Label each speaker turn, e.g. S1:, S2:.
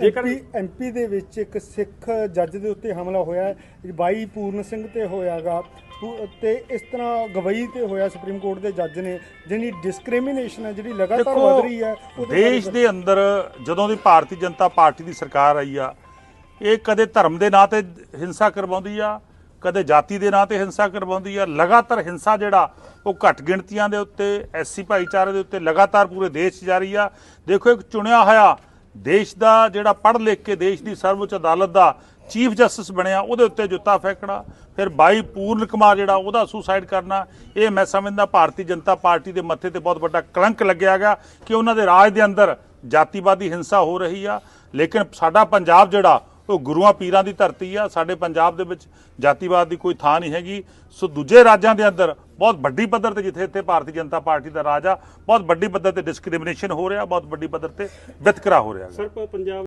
S1: ਜੇਕਰ
S2: ਐਮਪੀ ਦੇ ਵਿੱਚ ਇੱਕ ਸਿੱਖ ਜੱਜ ਦੇ ਉੱਤੇ ਹਮਲਾ ਹੋਇਆ। ਬਾਈ ਪੂਰਨ ਸਿੰਘ ਤੇ ਹੋਇਆਗਾ ਤੇ ਇਸ ਤਰ੍ਹਾਂ ਗਵਈ ਤੇ ਹੋਇਆ ਸੁਪਰੀਮ ਕੋਰਟ ਦੇ ਜੱਜ ਨੇ ਜਿਹੜੀ ਡਿਸਕ੍ਰਿਮੀਨੇਸ਼ਨ ਹੈ ਜਿਹੜੀ ਲਗਾਤਾਰ ਵੱਧ ਰਹੀ ਹੈ
S1: ਦੇਸ਼ ਦੇ ਅੰਦਰ ਜਦੋਂ ਦੀ ਭਾਰਤੀ ਜਨਤਾ ਪਾਰਟੀ ਦੀ ਸਰਕਾਰ ਆਈ ਆ ਇਹ ਕਦੇ ਧਰਮ ਦੇ ਨਾਂ ਤੇ ਹਿੰਸਾ ਕਰਵਾਉਂਦੀ ਆ ਕਦੇ ਜਾਤੀ ਦੇ ਨਾਂ ਤੇ ਹਿੰਸਾ ਕਰਵਾਉਂਦੀ ਆ ਲਗਾਤਾਰ ਹਿੰਸਾ ਜਿਹੜਾ ਉਹ ਘੱਟ ਗਿਣਤੀਆਂ ਦੇ ਉੱਤੇ ਐਸਸੀ ਭਾਈਚਾਰੇ ਦੇ ਉੱਤੇ ਲਗਾਤਾਰ ਪੂਰੇ ਦੇਸ਼ 'ਚ ਜਾਰੀ ਆ ਦੇਖੋ ਇੱਕ ਚੁਣਿਆ ਹੋਇਆ ਦੇਸ਼ ਦਾ ਜਿਹੜਾ ਪੜ੍ਹ ਲਿਖ ਕੇ ਦੇਸ਼ ਦੀ ਸਰਵਉੱਚ ਅਦਾਲਤ ਦਾ ਚੀਫ ਜਸਟਿਸ ਬਣਿਆ, ਉਹਦੇ ਉੱਤੇ ਜੁੱਤਾ ਫੇਕਣਾ, ਫਿਰ ਬਾਈ ਪੂਰਨ ਕੁਮਾਰ ਜਿਹੜਾ ਉਹਦਾ ਸੁਸਾਈਡ ਕਰਨਾ, ਇਹ ਮੈਂ ਸਮਝਦਾ ਭਾਰਤੀ ਜਨਤਾ ਪਾਰਟੀ ਦੇ ਮੱਥੇ ਤੇ ਬਹੁਤ ਵੱਡਾ ਕਲੰਕ ਲੱਗਿਆ ਗਿਆ ਕਿ ਉਹਨਾਂ ਦੇ ਰਾਜ ਦੇ ਅੰਦਰ ਜਾਤੀਵਾਦੀ ਹਿੰਸਾ ਹੋ ਰਹੀ ਆ, ਲੇਕਿਨ ਸਾਡਾ ਪੰਜਾਬ ਜਿਹੜਾ, ਉਹ ਗੁਰੂਆਂ ਪੀਰਾਂ ਦੀ ਧਰਤੀ ਆ, ਸਾਡੇ ਪੰਜਾਬ ਦੇ ਵਿੱਚ ਜਾਤੀਵਾਦ ਦੀ ਕੋਈ ਥਾਂ ਨਹੀਂ ਹੈਗੀ। ਸੋ ਦੂਜੇ ਰਾਜਾਂ ਦੇ ਅੰਦਰ ਬਹੁਤ ਵੱਡੀ ਪੱਧਰ ਤੇ ਜਿੱਥੇ ਇੱਥੇ ਭਾਰਤੀ ਜਨਤਾ ਪਾਰਟੀ ਦਾ ਰਾਜ ਆ, ਬਹੁਤ ਵੱਡੀ ਪੱਧਰ ਤੇ ਡਿਸਕ੍ਰਿਮੀਨੇਸ਼ਨ ਹੋ ਰਿਹਾ, ਬਹੁਤ ਵੱਡੀ ਪੱਧਰ ਤੇ ਵਿਤਕਰਾ ਹੋ ਰਿਹਾ
S3: ਸਰ ਪੰਜਾਬ